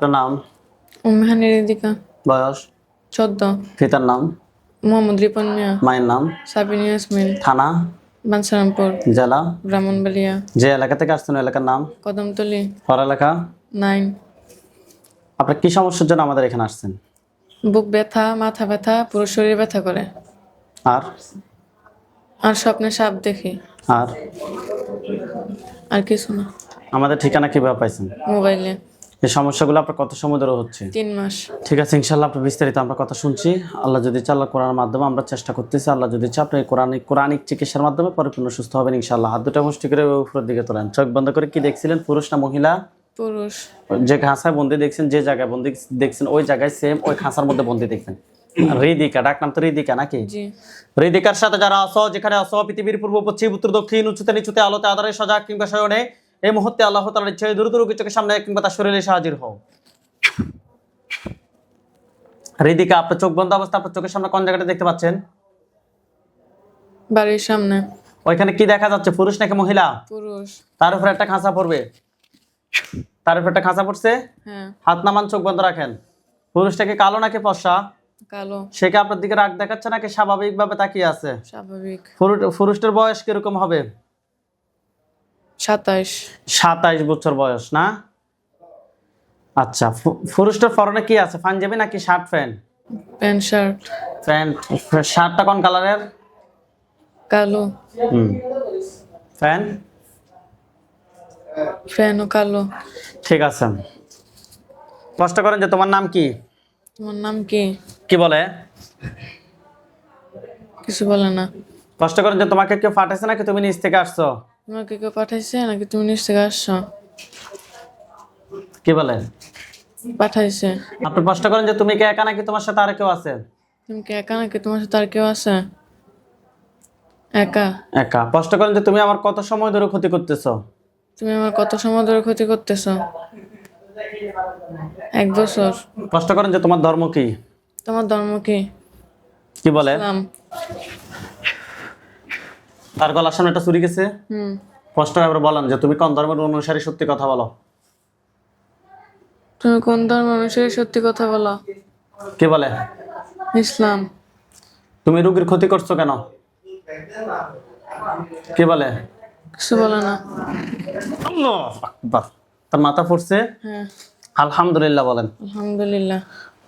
আপনার নাম? উম্মেহানি রিদিকা বয়স? চোদ্দ। পিতার নাম? মোহাম্মদ রিপন মিয়া। মায়ের নাম? সাবিন ইয়াসমিন। থানা? বানসারামপুর জেলা? ব্রাহ্মণবালিয়া যে এলাকা থেকে আসছেন এলাকার নাম? কদমতলি। পড়ালেখা নাইন। আপনার কি সমস্যার জন্য আমাদের এখানে আসছেন? বুক ব্যথা মাথা ব্যথা পুরো শরীর ব্যথা করে। আর? আর স্বপ্নে সাপ দেখি। আর? আর কিছু না। আমাদের ঠিকানা কীভাবে পাইছেন? মোবাইলে। এই সমস্যাগুলো আপনার কত সময় ধরে হচ্ছে? তিন মাস। ঠিক আছে ইনশাল্লাহ আপনার বিস্তারিত আমরা কথা শুনছি। আল্লাহ যদি চাল্লাহ কোরআনের মাধ্যমে আমরা চেষ্টা করতেছি। আল্লাহ যদি চায় আপনি কোরআনিক কোরআনিক চিকিৎসার মাধ্যমে পরিপূর্ণ সুস্থ হবেন ইনশাল্লাহ হাত দুটা মুষ্টি করে উপরের দিকে তোলেন। চোখ বন্ধ করে কি দেখছিলেন? পুরুষ না মহিলা? পুরুষ। যে খাঁচায় বন্দি দেখছেন যে জায়গায় বন্দি দেখছেন ওই জায়গায় সেম ওই খাঁচার মধ্যে বন্দি দেখবেন হৃদিকা ডাক নাম তো হৃদিকা নাকি? হৃদিকার সাথে যারা আসো যেখানে আসো পৃথিবীর পূর্ব পশ্চিম উত্তর দক্ষিণ উঁচুতে নিচুতে আলোতে আধারে সজাগ কিংবা শয়নে এই মুহূর্তে আল্লাহ তালার ইচ্ছে দ্রুত রোগীর চোখের সামনে কিংবা তার শরীরে এসে হাজির হও। হৃদিকা আপনার চোখ বন্ধ অবস্থা আপনার চোখের সামনে কোন জায়গাটা দেখতে পাচ্ছেন? বাড়ির সামনে। ওইখানে কি দেখা যাচ্ছে? পুরুষ নাকি মহিলা? পুরুষ। তার উপরে একটা খাঁচা পড়বে। তার উপরে একটা খাঁচা পড়ছে? হ্যাঁ। হাত নামান চোখ বন্ধ রাখেন। পুরুষটাকে কালো নাকি পশা কালো। সে কি আপনার দিকে রাগ দেখাচ্ছে নাকি স্বাভাবিকভাবে তাকিয়ে আছে? স্বাভাবিক। পুরু- পুরুষটার বয়স কীরকম হবে? সাতাইশ সাতাইশ বছর বয়স না? আচ্ছা ফু- পুরুষটার ফরনে কি আছে পাঞ্জাবি নাকি shirt pant? Pant shirt. Pant শার্টটা কোন কালারের? কালো। হুম। প্যান্ট? ফ্যানও কালো। ঠিক আছে। কষ্ট করেন যে তোমার নাম কি? তোমার নাম কি? কি বলে? কিছু বলে না। কষ্ট করেন যে তোমাকে কেউ পাঠাইছে নাকি? তুমি নিচ থেকে আসছো? তোমাকে কেউ পাঠাইছে নাকি তুমি নিচ থেকে আসছো? কি বলে পাঠাইছে। আপনি কষ্ট করেন যে তুমি কি একা নাকি তোমার সাথে আর কেউ আছে? তুমি কি একা নাকি তোমার সাথে আর কেউ আছে? একা। একা। কষ্ট করেন যে তুমি আমার কত সময় ধরে ক্ষতি করতেছো? তুমি আমার কত সময় ধরে ক্ষতি করতেছো? এক বছর। কষ্ট করেন যে তোমার ধর্ম কি? তোমার ধর্ম কি? কি বলে ইসলাম। তার গলার সামনে একটা চুরি গেছে। কষ্ট করে বলেন যে তুমি কোন ধর্মের অনুসারী? সত্যি কথা বলো। তুমি কোন ধর্ম মানুষের সত্যি কথা বলো। কি বলে? ইসলাম। তুমি রুগীর ক্ষতি করছ কেন? কি বলে? কিছু বলে না। আল্লাহু। তার মাথা পড়ছে হ্যাঁ। আলহামদুলিল্লাহ বলেন। আলহামদুলিল্লাহ।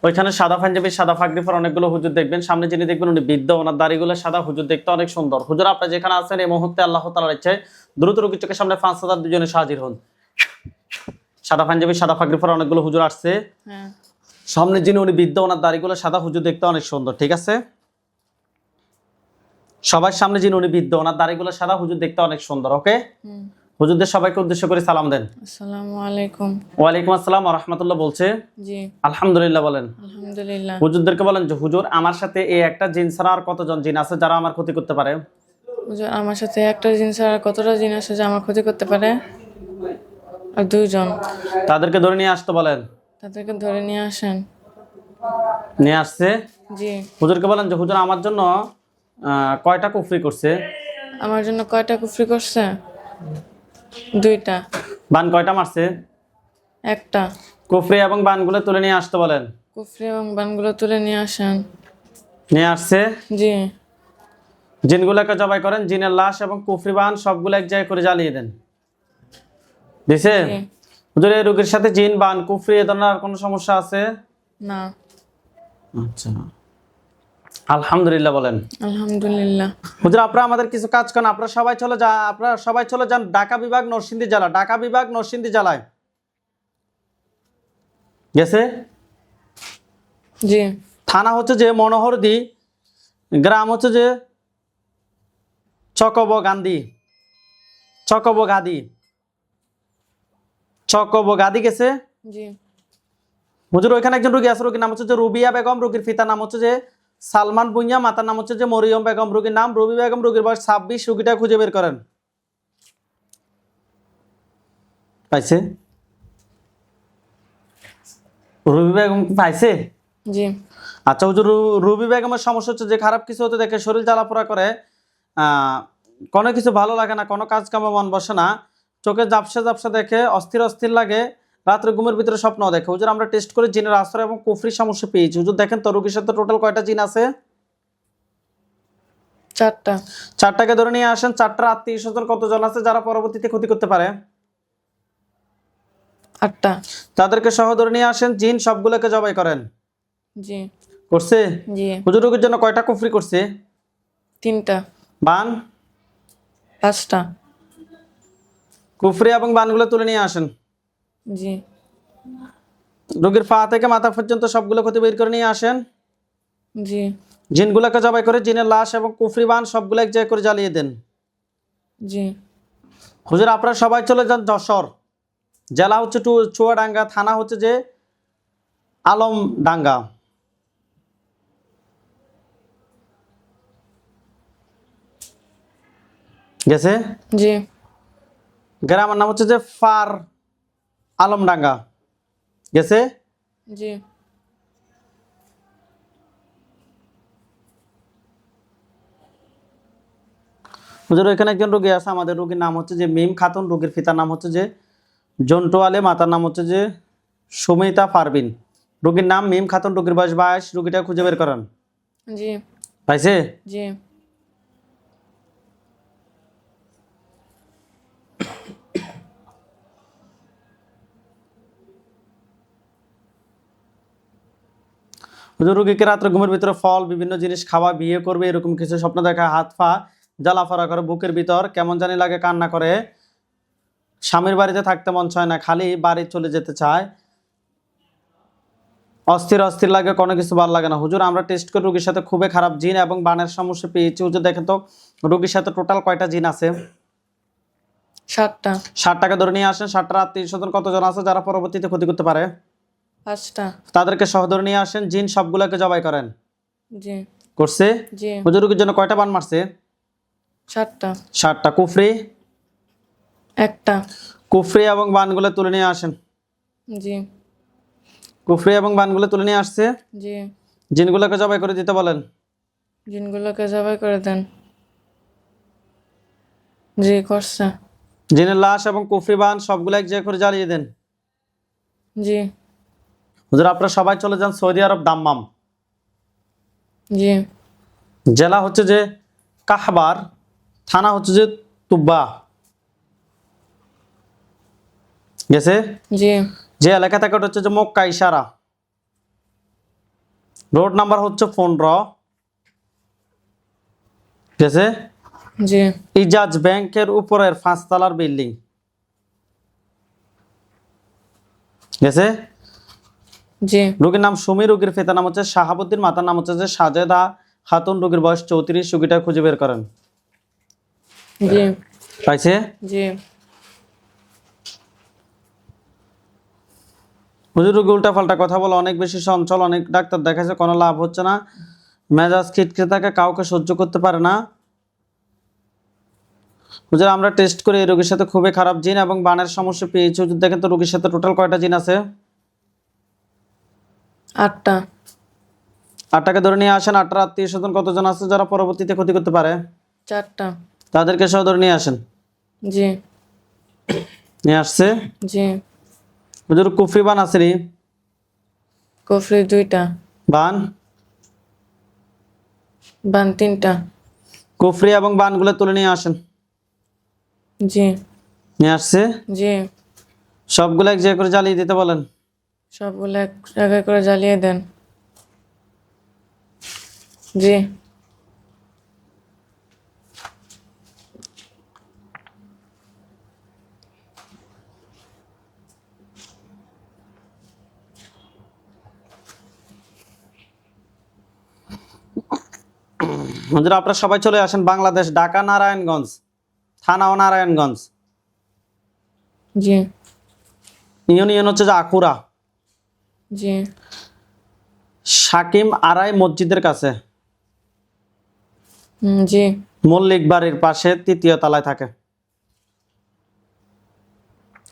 ওইখানে সাদা পাঞ্জাবি সাদা ফাগরি পর অনেকগুলো হুজুর দেখবেন। সামনে যিনি দেখবেন উনি বৃদ্ধ ওনার দাড়িগুলো সাদা হুজুর দেখতে অনেক সুন্দর। হুজুর আপনি যেখানে আছেন এই মুহূর্তে আল্লাহ তালার ইচ্ছে দ্রুত রোগীর চোখের সামনে পাঁচ হাজার দুজনে হাজির হন। সাদা পাঞ্জাবি সাদা ফাগরি পর অনেকগুলো হুজুর আসছে। হ্যাঁ। সামনে যিনি উনি বৃদ্ধ ওনার দাড়িগুলো সাদা হুজুর দেখতে অনেক সুন্দর ঠিক আছে? সবার সামনে যিনি উনি বৃদ্ধ ওনার দাড়িগুলো সাদা হুজুর দেখতে অনেক সুন্দর ওকে? হুজুরদের সবাইকে উদ্দেশ্য করে সালাম দেন। আসসালামু আলাইকুম। ওয়ালাইকুম আসসালাম রহমতুল্লাহ বলছে জি। আলহামদুলিল্লাহ বলেন। আলহামদুলিল্লাহ। হুজুরদেরকে বলেন যে হুজুর আমার সাথে এই একটা জিন ছাড়া আর কতজন জিন আছে যারা আমার ক্ষতি করতে পারে? হুজুর, আমার সাথে একটা জিনিস আর কতটা জিনিস আছে যে আমার ক্ষতি করতে পারে? আর দুইজন। তাদেরকে ধরে নিয়ে আসতে বলেন। তাদেরকে ধরে নিয়ে আসেন। নিয়ে আসছে। জি। হুজুরকে বলেন যে হুজুর আমার জন্য কয়টা কুফরি করছে? আমার জন্য কয়টা কুফরি করছে? দুইটা। বান কয়টা মারছে? একটা। কুফরি এবং বানগুলো তুলে নিয়ে আসতে বলেন। কুফরি এবং বানগুলো তুলে নিয়ে আসেন। নিয়ে আসছে? জি। জিনগুলোকে জবাই করেন জিনের লাশ এবং কুফরি বান সবগুলো এক জায়গায় করে জ্বালিয়ে দেন। দিছে। হুজুর এই রোগীর সাথে জিন বান কুফরি এ ধরনের আর কোনো সমস্যা আছে? না। আচ্ছা। আলহামদুলিল্লাহ বলেন। আলহামদুলিল্লাহ। হুজুর আপনারা আমাদের কিছু কাজ করেন আপনারা সবাই চলে যা আপনারা সবাই চলে যান ঢাকা বিভাগ নরসিংদী জেলা ঢাকা বিভাগ নরসিংদী জেলায়। গেছে? জি। থানা হচ্ছে যে মনোহরদি গ্রাম হচ্ছে যে চকব গান্ধী চকব গাদি চকব গাদি গেছে? জি। হুজুর ওইখানে একজন রুগী আছে রুগীর নাম হচ্ছে যে রুবিয়া বেগম রুগীর পিতার নাম হচ্ছে যে সালমান বুইয়া মাতার নাম হচ্ছে যে মরিয়ম বেগম রুগীর নাম রবি বেগম রুগীর বয়স ছাব্বিশ রুগীটা খুঁজে বের করেন। পাইছে? রবি বেগম পাইছে? জি। আচ্ছা হুজুর রুবি বেগমের সমস্যা হচ্ছে যে খারাপ কিছু হতে দেখে শরীর জ্বালাপোড়া করে আহ, কোনো কিছু ভালো লাগে না কোনো কাজ কামে মন বসে না চোখে জাপসা জাপসা দেখে অস্থির অস্থির লাগে রাত্রে ঘুমের ভিতরে স্বপ্ন দেখে। হুজুর আমরা টেস্ট করে জিনের আশ্রয় এবং কুফরি সমস্যা পেয়েছি। হুজুর দেখেন তো রোগীর সাথে টোটাল কয়টা জিন আছে? চারটা। চারটাকে ধরে নিয়ে আসেন চারটার আত্মীয় স্বজন কতজন আছে যারা পরবর্তীতে ক্ষতি করতে পারে? আটটা। তাদেরকে সহ ধরে নিয়ে আসেন জিন সবগুলোকে জবাই করেন। জি। করছে? জি। হুজুর রোগীর জন্য কয়টা কুফরি করছে? তিনটা। বান? পাঁচটা। কুফরি এবং বানগুলো তুলে নিয়ে আসেন। জি। রোগীর পা থেকে মাথা পর্যন্ত সবগুলো ক্ষতি বের করে নিয়ে আসেন। জি। জিনগুলোকে জবাই করে জিনের লাশ এবং কুফরি বান সবগুলো এক জায়গায় করে জ্বালিয়ে দেন। জি। হুজুর আপনারা সবাই চলে যান যশোর। জেলা হচ্ছে টু চুয়াডাঙ্গা থানা হচ্ছে যে আলম ডাঙ্গা গেছে? জি। গ্রামের নাম হচ্ছে যে ফার আলমডাঙ্গা। গেছে? জি। হুজুর এখানে একজন রোগী আছে আমাদের রোগীর নাম হচ্ছে যে মিম খাতুন। রোগীর পিতার নাম হচ্ছে যে জন্টু আলে মাতার নাম হচ্ছে যে সুমিতা পারবিন রোগীর নাম মিম খাতুন রোগীর বয়স বাইশ। রোগীটা খুঁজে বের করেন। জি। পাইছে? জি। হুজুর রোগীকে রাত্রে ঘুমের ভিতরে ফল বিভিন্ন জিনিস খাওয়া বিয়ে করবে এরকম কিছু স্বপ্ন দেখা হাত পা জ্বালাফারা করে বুকের ভিতর কেমন জানি লাগে কান্না করে। স্বামীর বাড়িতে থাকতে মন চায় না খালি বাড়ি চলে যেতে চায়। অস্থির অস্থির লাগে কোনো কিছু ভালো লাগে না। হুজুর আমরা টেস্ট করি রোগীর সাথে খুবই খারাপ জিন এবং বানের সমস্যা পেয়েছি। হুজুর দেখেন তো রোগীর সাথে টোটাল কয়টা জিন আছে? সাতটা। ষাট টাকা ধরে নিয়ে আসেন ষাটটা আত্মীয় স্বজন কতজন আছে যারা পরবর্তীতে ক্ষতি করতে পারে? পাঁচটা। তাদেরকে সহ ধরে নিয়ে আসেন জিন সবগুলোকে জবাই করেন। জি। করছে? জি। হুজুর জন্য কয়টা বান মারছে? সাতটা। ষাটটা কুফরি? একটা। কুফরি এবং বানগুলো তুলে নিয়ে আসেন। জি। কুফরি এবং বানগুলো তুলে নিয়ে আসছে? জি। জিনগুলোকে জবাই করে দিতে বলেন। জিনগুলোকে জবাই করে দেন। জি করছে। জিনের লাশ এবং কুফরি বান সবগুলো এক জায়গায় করে জ্বালিয়ে দেন। জি। হুজুর আপনারা সবাই চলে যান সৌদি আরব দাম্মাম। জি। জেলা হচ্ছে যে কাহবার থানা হচ্ছে যে তুব্বা। গেছে? জি। যে এলাকা থেকে ওটা হচ্ছে যে মক্কা ইশারা। রোড নাম্বার হচ্ছে পনেরো। গেছে? জি। ইজাজ ব্যাংকের উপরের পাঁচতলার বিল্ডিং। গেছে? জি। রোগীর নাম সুমি রোগীর ফেতার নাম হচ্ছে শাহাবুদ্দিন মাতার নাম হচ্ছে যে সাজেদা খাতুন রোগীর বয়স চৌত্রিশ রোগীটা খুঁজে বের করেন। জি। পাইছে? জি। হুজুর রোগী উল্টা পাল্টা কথা বলে অনেক বেশি চঞ্চল অনেক ডাক্তার দেখাচ্ছে কোনো লাভ হচ্ছে না। মেজাজ খিটকে থাকে কাউকে সহ্য করতে পারে না। হুজুর আমরা টেস্ট করে এই রোগীর সাথে খুবই খারাপ জিন এবং বানের সমস্যা পেয়েছি। হুজুর দেখেন তো রোগীর সাথে টোটাল কয়টা জিন আছে? আটটা। আটটাকে ধরে নিয়ে আসেন আটটা আত্মীয় স্বজন কতজন আছে যারা পরবর্তীতে ক্ষতি করতে পারে? চারটা। তাদেরকে সহ ধরে নিয়ে আসেন? জি। নিয়ে আসছে? জি। হুজুর কুফরি বান আসেনি কফরি দুইটা। বান? বান তিনটা। কুফরি এবং বানগুলো তুলে নিয়ে আসেন। জি। নিয়ে আসছে? জি। সবগুলো এক জায়গায় করে জ্বালিয়ে দিতে বলেন। সবগুলো এক জায়গায় করে জ্বালিয়ে দেন। জি। হুজুর আপনারা সবাই চলে আসেন বাংলাদেশ ঢাকা নারায়ণগঞ্জ থানা ও নারায়ণগঞ্জ। জি। ইউনিয়ন হচ্ছে যে আকুরা। জি। সাকিম আড়াই মসজিদের কাছে। জি। মল্লিক বাড়ির পাশে তৃতীয় তলায় থাকে।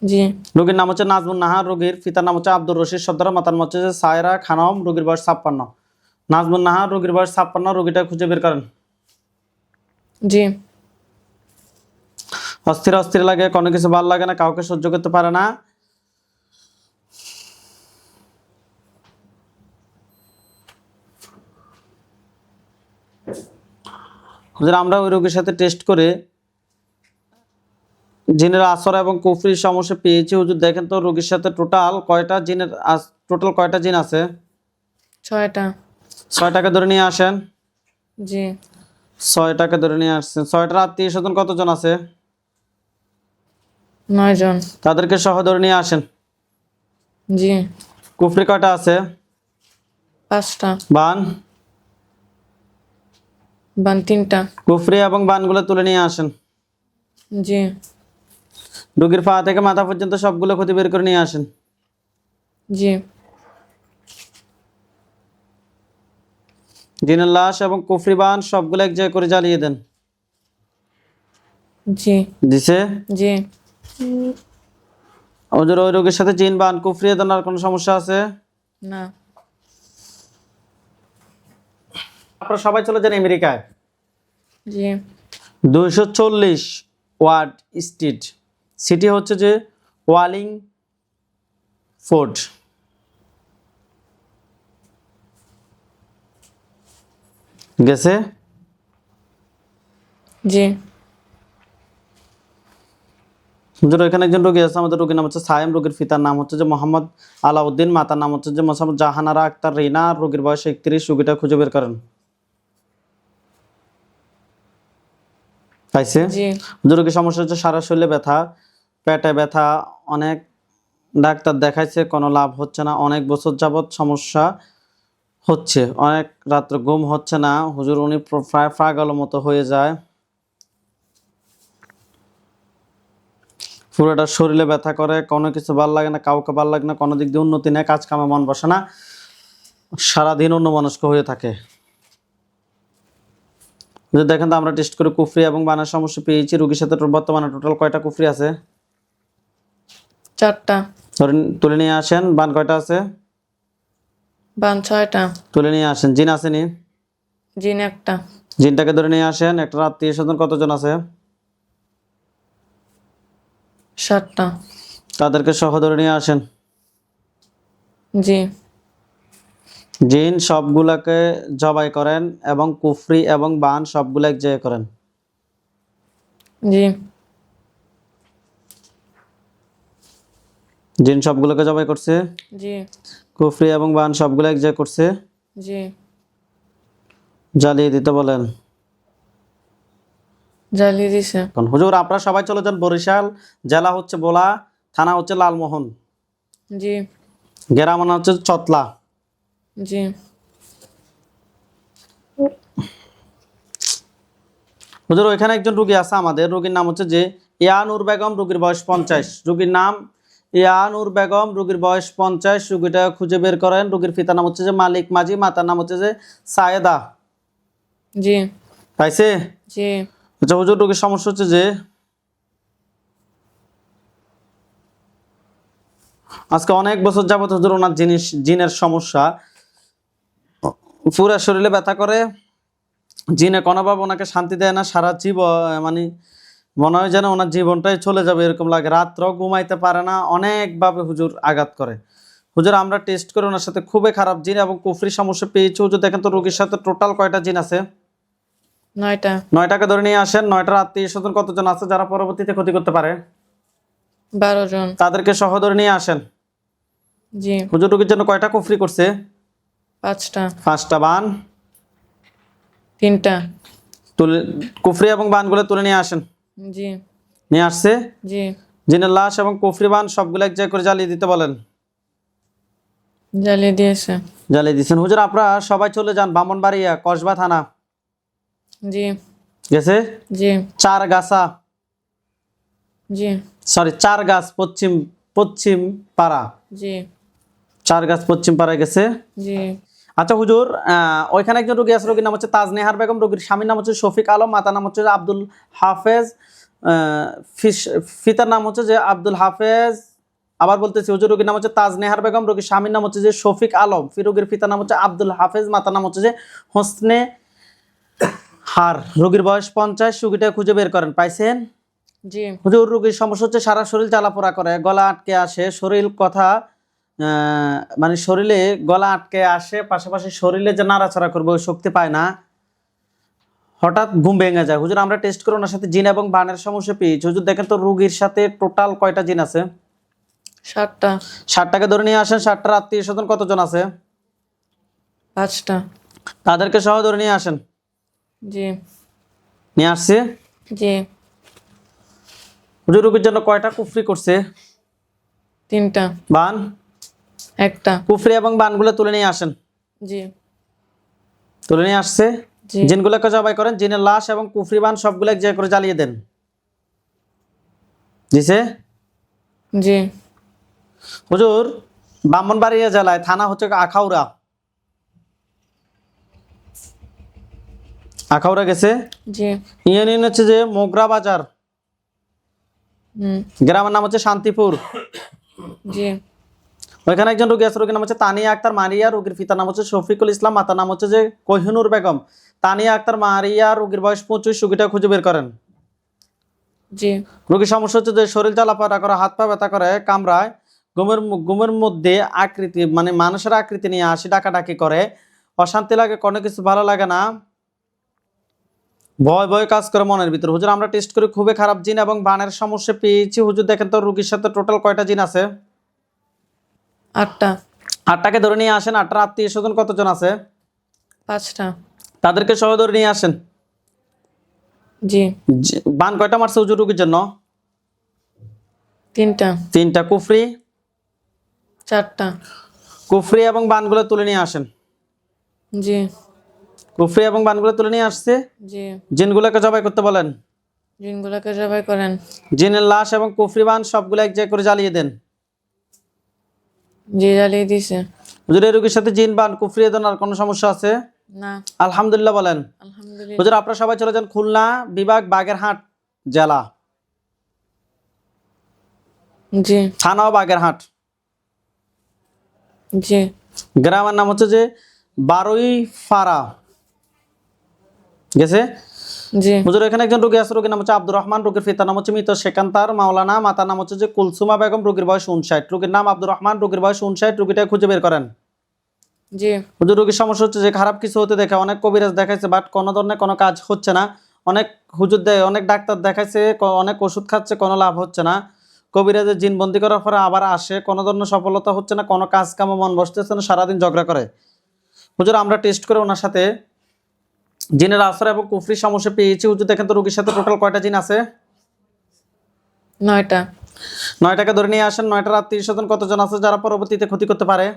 জি। রোগীর নাম হচ্ছে নাজমুন নাহার রোগীর পিতার নাম হচ্ছে আব্দুর রশিদ সর্দার মাতার নাম হচ্ছে সায়রা খানম রোগীর বয়স ছাপ্পান্ন। নাজমুন নাহার রোগীর বয়স ছাপ্পান্ন রোগীটা খুঁজে বের করেন। জি। অস্থির অস্থির লাগে কোনো কিছু ভালো লাগে না কাউকে সহ্য করতে পারে না। আমরা ওই রোগীর সাথে টেস্ট করে জিনের আসর এবং কুফরির সমস্যা পেয়েছি। হুজুর দেখেন তো রোগীর সাথে টোটাল কয়টা জিনের টোটাল কয়টা জিন আছে? ছয়টা। ছয়টাকে ধরে নিয়ে আসেন। জি। ছয়টাকে ধরে নিয়ে আসছেন। ছয়টার আত্মীয় স্বজন কতজন আছে? নয় জন। তাদেরকে সহ ধরে নিয়ে আসেন। জি। কুফরি কয়টা আছে? পাঁচটা। বান। বান তিনটা। কুফরি এবং বানগুলো তুলে নিয়ে আসেন। জি। রোগীর পা থেকে মাথা পর্যন্ত সবগুলো ক্ষতি বের করে নিয়ে আসেন। জি। জিনের লাশ এবং কুফরি বান সবগুলো এক জায়গায় করে জ্বালিয়ে দেন। জি। দিছে? জি। ওদের ওই রোগীর সাথে জিন বান কুফরিয়ে দেন আর কোনো সমস্যা আছে? না। আপনারা সবাই চলে যান আমেরিকায়। জি। দুইশো চল্লিশ ওয়ার্ড স্ট্রিট। সিটি হচ্ছে যে ওয়ালিং ফোর্ড গেছে? জি। হুজুর এখানে একজন রোগী আছে আমাদের রোগীর নাম হচ্ছে সায়েম। রোগীর পিতার নাম হচ্ছে যে মোহাম্মদ আলাউদ্দিন মাতার নাম হচ্ছে যে মোহাম্মদ জাহানারা আক্তার রিনা। রোগীর বয়স একত্রিশ রোগীটা খুঁজে বের করেন। পাইছে? জি। হুজুর সমস্যা হচ্ছে সারা শরীরে ব্যথা পেটে ব্যথা অনেক ডাক্তার দেখাইছে কোনো লাভ হচ্ছে না অনেক বছর যাবৎ সমস্যা হচ্ছে অনেক রাত্রে ঘুম হচ্ছে না হুজুর উনি প্র- প্রায় ফ্রাগালো মতো হয়ে যায়। পুরোটা শরীরে ব্যথা করে কোনো কিছু ভালো লাগে না কাউকে ভালো লাগে না কোনো দিক দিয়ে উন্নতি নেই কাজ কামে মন বসে না সারাদিন অন্য মনস্ক হয়ে থাকে। যে দেখেন তো আমরা টেস্ট করে কুফরি এবং বানার সমস্যা পেয়েছি রোগীর সাথে বর্তমানে টোটাল কয়টা কুফরি আছে? চারটা। ধরে তুলে নিয়ে আসেন বান কয়টা আছে? বান ছয়টা। তুলে নিয়ে আসেন জিন আসেনি জিন একটা। জিনটাকে ধরে নিয়ে আসেন একটা আত্মীয় স্বজন কতজন আছে? সাতটা। তাদেরকে সহ ধরে নিয়ে আসেন। জি। জিন সবগুলাকে জবাই করেন এবং কুফরি এবং বান সবগুলো এক জায়গায় করেন। জি। জিন সবগুলোকে জবাই করছে? জি। কুফরি এবং বান সবগুলো এক জায়গায় করছে? জি। জ্বালিয়ে দিতে বলেন। জ্বালিয়ে দিছে। এখন হুজুর আপনারা সবাই চলে যান বরিশাল জেলা হচ্ছে বোলা থানা হচ্ছে লালমোহন। জি। গ্রাম হচ্ছে চতলা। জি। হুজুর ওইখানে একজন রুগী আছে আমাদের। রুগীর নাম হচ্ছে যে ইয়ানুর বেগম রুগীর বয়স পঞ্চাশ। রুগীর নাম ইয়ানুর বেগম রুগীর বয়স পঞ্চাশ। রুগীটা খুঁজে বের করেন। রুগীর পিতার নাম হচ্ছে যে মালিক মাঝি মাতার নাম হচ্ছে যে সায়েদা। জি। পাইছে? জি। আচ্ছা হুজুর রুগীর সমস্যা হচ্ছে যে আজকে অনেক বছর যাবত হুজুর ওনার জিনিস জিনের সমস্যা। পুরা শরীরে ব্যথা করে জিনে কোনোভাবে ওনাকে শান্তি দেয় না সারা জীব মানে মনে হয় যেন ওনার জীবনটাই চলে যাবে এরকম লাগে। রাত্র ঘুমাইতে পারে না অনেকভাবে হুজুর আঘাত করে। হুজুর আমরা টেস্ট করে ওনার সাথে খুবই খারাপ জিন এবং কুফরি সমস্যা পেয়েছি। হুজুর দেখেন তো রোগীর সাথে টোটাল কয়টা জিন আছে? নয়টা। নয়টাকে ধরে নিয়ে আসেন নয়টার আত্মীয় স্বজন কতজন আছে যারা পরবর্তীতে ক্ষতি করতে পারে? বারো জন। তাদেরকে সহ ধরে নিয়ে আসেন। জি। হুজুর রোগীর জন্য কয়টা কুফরি করছে? পাঁচটা। পাঁচটা বান। তিনটা। তুলে কুফরি এবং বানগুলো তুলে নিয়ে আসেন। জি। নিয়ে আসছে? জি। জিনের লাশ এবং কুফরি বান সবগুলো এক জায়গায় করে জ্বালিয়ে দিতে বলেন। জ্বালিয়ে দিয়েছে। জ্বালিয়ে দিচ্ছেন হুজুর আপনারা সবাই চলে যান। বামনবাড়িয়া কসবা থানা। জি। গেছে? জি। চার গাছা জি। সরি চার গাছ পশ্চিম পশ্চিম পাড়া। জি। চার গাছ পশ্চিম পাড়ায় গেছে। জি। আচ্ছা হুজুর ওইখানে একজন রোগী আছে রোগীর নাম হচ্ছে তাজনেহার বেগম রোগীর স্বামীর নাম হচ্ছে শফিক আলম মাতার নাম হচ্ছে আব্দুল হাফেজ ফিতার নাম হচ্ছে যে আব্দুল হাফেজ আবার বলতেছি হুজুর রোগীর নাম হচ্ছে তাজনেহার বেগম রোগীর স্বামীর নাম হচ্ছে যে শফিক আলম ফি রোগীর পিতার নাম হচ্ছে আব্দুল হাফেজ মাতার নাম হচ্ছে যে হোসনে হার রোগীর বয়স পঞ্চাশ রোগীটা খুঁজে বের করেন পাইছেন? জি। হুজুর রোগীর সমস্যা হচ্ছে সারা শরীর জ্বালাপোড়া করে গলা আটকে আসে শরীর কথা মানে শরীরে গলা আটকে আসে পাশাপাশি শরীরে যে নাড়াচাড়া করবে ওই শক্তি পায় না। হঠাৎ ঘুম ভেঙে যায়। হুজুর আমরা টেস্ট করে ওনার সাথে জিন এবং বানের সমস্যা পেয়েছি। হুজুর দেখেন তো রুগীর সাথে টোটাল কয়টা জিন আছে? সাতটা। ষাটটাকে ধরে নিয়ে আসেন ষাটটার আত্মীয় স্বজন কতজন আছে? পাঁচটা। তাদেরকে সহ ধরে নিয়ে আসেন? জি। নিয়ে আসছে? জি। হুজুর রুগীর জন্য কয়টা কুফরি করছে? তিনটা। বান? একটা। কুফরি এবং বানগুলো তুলে নিয়ে আসেন। জি। তুলে নিয়ে আসছে। জিনগুলোকে জবাই করেন জিনের লাশ এবং কুফরি বান সবগুলো এক জায়গায় করে জ্বালিয়ে দেন। দিছে? জি। হুজুর ব্রাহ্মণবাড়িয়া জেলায় থানা হচ্ছে আখাউড়া। আখাউড়া গেছে? জি। ইউনিয়ন হচ্ছে যে মোগরা বাজার। হুম। গ্রামের নাম হচ্ছে শান্তিপুর। জি। ওইখানে একজন রোগী আছে রোগীর নাম হচ্ছে তানিয়া আক্তার মারিয়া রোগীর পিতার নাম হচ্ছে শফিকুল ইসলাম মাতার নাম হচ্ছে যে কোহিনুর বেগম। তানিয়া আক্তার মারিয়া রোগীর বয়স পঁচিশ রোগীটা খুঁজে বের করেন। জি। রোগীর সমস্যা হচ্ছে যে শরীর জ্বালাপাটা করে হাত পা ব্যথা করে কামড়ায় ঘুমের মু- ঘুমের মধ্যে আকৃতি মানে মানুষের আকৃতি নিয়ে আসি ডাকাডাকি করে। অশান্তি লাগে কোনো কিছু ভালো লাগে না। ভয় ভয় কাজ করে মনের ভিতরে। হুজুর আমরা টেস্ট করি খুবই খারাপ জিন এবং বানের সমস্যা পেয়েছি। হুজুর দেখেন তো রোগীর সাথে টোটাল কয়টা জিন আছে? আটটা। আটটাকে ধরে নিয়ে আসেন আটটার আত্মীয় স্বজন কতজন আছে? পাঁচটা। তাদেরকে সহ ধরে নিয়ে আসেন। জি বান কয়টা মারছে হুজুর রুগীর জন্য? তিনটা। তিনটা কুফরি? চারটা। কুফরি এবং বানগুলো তুলে নিয়ে আসেন। জি। কুফরি এবং বানগুলো তুলে নিয়ে আসছে? জি। জিনগুলোকে জবাই করতে বলেন। জিনগুলোকে জবাই করেন। জিনের লাশ এবং কুফরি বান সবগুলো এক জায়গায় করে জ্বালিয়ে দেন। জি জ্বালিয়ে দিছে। হুজুর এই রোগীর সাথে জিন বান কুফরি এ আর কোনো সমস্যা আছে? না। আলহামদুলিল্লাহ বলেন। আলহামদুলিল্লাহ। হুজুর আপনারা সবাই চলে যান খুলনা বিভাগ বাগেরহাট জেলা। জি। থানাও বাগেরহাট। জি। গ্রামের নাম হচ্ছে যে বারোই ফাড়া গেছে? হুজুর এখানে একজন রোগী আছে রোগীর নাম হচ্ছে আব্দুর রহমান রোগীর পিতার নাম হচ্ছে মৃত সেকান্তার মাওলানা মাতার নাম হচ্ছে যে কুলসুমা বেগম রোগীর বয়স উনষাট রোগীর নাম আব্দুর রহমান রোগীর বয়স উনষাট রোগীটা খুঁজে বের করেন। জি। হুজুর রোগীর সমস্যা হচ্ছে যে খারাপ কিছু হতে দেখে অনেক কবিরাজ দেখাইছে বাট কোনো ধরনের কোনো কাজ হচ্ছে না। অনেক হুজুর দেয় অনেক ডাক্তার দেখাইছে অনেক ওষুধ খাচ্ছে কোনো লাভ হচ্ছে না। কবিরাজের জিনবন্দি করার পরে আবার আসে কোনো ধরনের সফলতা হচ্ছে না কোনো কাজ কামে মন বসতেছে না সারাদিন ঝগড়া করে। হুজুর আমরা টেস্ট করে ওনার সাথে জিনের আসর এবং কুফরি সমস্যা পেয়েছি। হুজুর দেখেন তো রোগীর সাথে টোটাল কয়টা জিন আছে? নয়টা। নয়টাকে ধরে নিয়ে আসেন। নয়টার আত্মীয় স্বজন কতজন আছে যারা পরবর্তীতে ক্ষতি করতে পারে?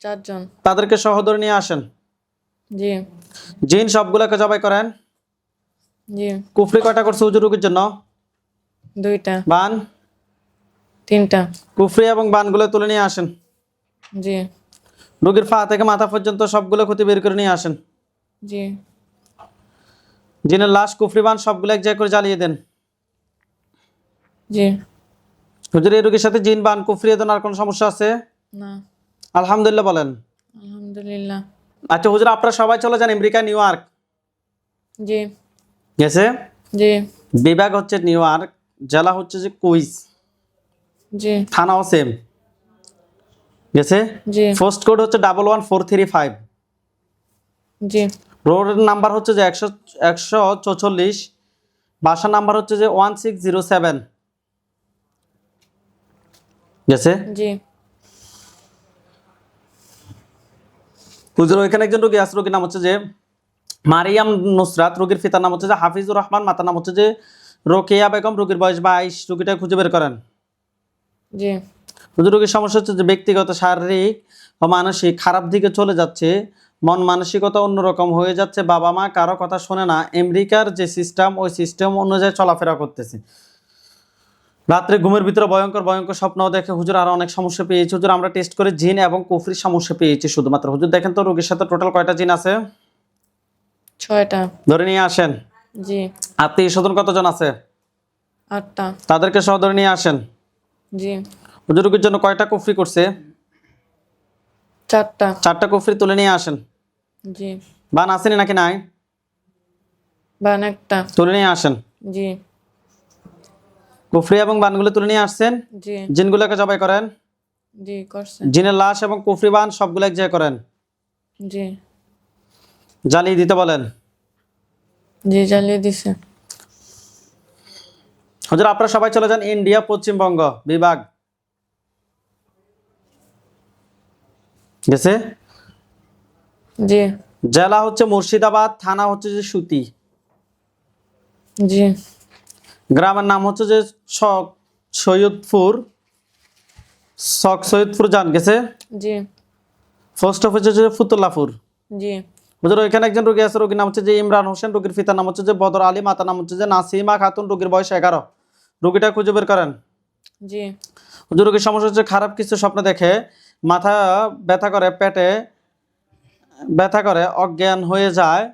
চারজন। তাদেরকে সহ ধরে নিয়ে আসেন। জি। জিন সবগুলোকে জবাই করেন। জি। কুফরি কয়টা করছে হুজুর রোগীর জন্য? দুইটা। বান? তিনটা। কুফরি এবং বানগুলো তুলে নিয়ে আসেন। জি। রোগীর পা থেকে মাথা পর্যন্ত সবগুলো ক্ষতি বের করে নিয়ে আসেন। জি। জিনের লাশ কুফরি বান সবগুলো এক জায়গায় করে জ্বালিয়ে দেন। জি। হুজুর এই রোগীর সাথে জিন বান কুফরি এদের আর কোনো সমস্যা আছে? না। আলহামদুলিল্লাহ বলেন। আলহামদুলিল্লাহ। আচ্ছা হুজুর আপনারা সবাই চলে যান আমেরিকা নিউ ইয়র্ক। জি। গেছে? জি। বিভাগ হচ্ছে নিউ ইয়র্ক জেলা হচ্ছে যে কুইজ। জি। থানাও সেম গেছে? জি। পোস্ট কোড হচ্ছে double one four three five জি। রোডের নাম্বার হচ্ছে যে একশো বাসার নাম্বার হচ্ছে যে ওয়ান সিক্স জিরো সেভেন। গেছে? জি। হুজুর ওইখানে একজন রোগী আছে রোগীর নাম হচ্ছে যে মারিয়াম নুসরাত। রোগীর পিতার নাম হচ্ছে যে হাফিজুর রহমান মাতার নাম হচ্ছে যে রোকেয়া বেগম। রোগীর বয়স বাইশ রোগীটা খুঁজে বের করেন। জি। হুজুর রোগীর সমস্যা হচ্ছে যে ব্যক্তিগত শারীরিক ও মানসিক খারাপ দিকে চলে যাচ্ছে। মন মানসিকতা অন্যরকম হয়ে যাচ্ছে বাবা মা কারও কথা শোনে না। আমেরিকার যে সিস্টেম ওই সিস্টেম অনুযায়ী চলাফেরা করতেছে। রাত্রে ঘুমের ভিতরে ভয়ঙ্কর ভয়ঙ্কর স্বপ্ন দেখে হুজুর আরও অনেক সমস্যা পেয়েছি। হুজুর আমরা টেস্ট করে জিন এবং কুফরির সমস্যা পেয়েছি শুধুমাত্র। হুজুর দেখেন তো রোগীর সাথে টোটাল কয়টা জিন আছে? ছয়টা। ধরে নিয়ে আসেন। জি। আত্মীয় স্বজন কতজন আছে? আটটা। তাদেরকে সহ ধরে নিয়ে আসেন। জি। হুজুর রোগীর জন্য কয়টা কুফরি করছে? চারটা। চারটা কুফরি তুলে নিয়ে আসেন। জি। বান আসেনি নাকি নাই? বান একটা। তুলে নিয়ে আসেন। জি। কুফরি এবং বানগুলো তুলে নিয়ে আসছেন? জি। জিনগুলোকে জবাই করেন? জি করছে জিনের লাশ এবং কুফরি বান সবগুলো এক জায়গায় করেন? জি। জ্বালিয়ে দিতে বলেন। জি জ্বালিয়ে দিছে। হুজুর আপনারা সবাই চলে যান ইন্ডিয়া পশ্চিমবঙ্গ বিভাগ। গেছে? জি। জেলা হচ্ছে মুর্শিদাবাদ থানা হচ্ছে যে সুতি। জি। গ্রামের নাম হচ্ছে যে শক সৈয়দপুর। শক সৈয়দপুর জান গেছে? জি। পোস্ট অফিস হচ্ছে যে ফুতুল্লাপুর। জি। হুজুর ওইখানে একজন রোগী আছে রোগীর নাম হচ্ছে যে ইমরান হোসেন রোগীর পিতার নাম হচ্ছে যে বদর আলী মাতার নাম হচ্ছে যে নাসিমা খাতুন রোগীর বয়স এগারো। রোগীটা খুঁজে বের করেন। জি। হুজুর রোগীর সমস্যা হচ্ছে খারাপ কিছু স্বপ্ন দেখে মাথা ব্যথা করে, পেটে ব্যথা করে, অজ্ঞান হয়ে যায়।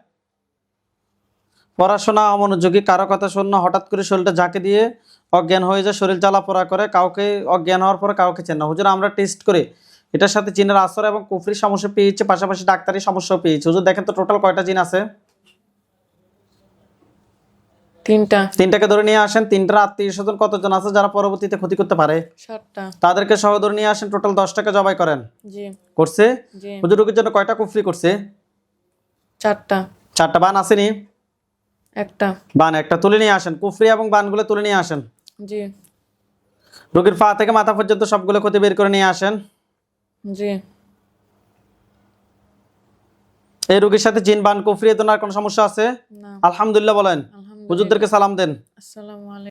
পড়াশোনা অমনোযোগী, কারও কথা শূন্য হঠাৎ করে শরীরটা ঝাঁকে দিয়ে অজ্ঞান হয়ে যায়, শরীর জ্বালাপোড়া করে, কাউকে অজ্ঞান হওয়ার পরে কাউকে চেন না। হুজুর, আমরা টেস্ট করে। এটার সাথে জিনের আসর এবং কুফরি সমস্যা পেয়েছে, পাশাপাশি ডাক্তারি সমস্যাও পেয়েছে। হুজুর, দেখেন তো টোটাল কয়টা জিন আছে? তিনটা। তিনটাকে ধরে নিয়ে আসেন তিনটার আত্মীয় স্বজন কতজন আছে যারা পরবর্তীতে ক্ষতি করতে পারে? তাদেরকে সহ ধরে নিয়ে আসেন টোটাল দশটাকে জবাই করেন। করছে? হুজুর রোগীর জন্য কয়টা কুফরি করছে? চারটা। চারটা বান আসেনি? একটা। বান একটা তুলে নিয়ে আসেন কুফরি এবং বানগুলো তুলে নিয়ে আসেন। জি। রোগীর পা থেকে মাথা পর্যন্ত সবগুলো ক্ষতি বের করে নিয়ে আসেন। জি। এই রোগীর সাথে জিন বান কুফরি এ ধরনের আর কোনো সমস্যা আছে? আলহামদুলিল্লাহ বলেন। হুজুরদেরকে সালাম দেন। আসসালামু আলাইকুম।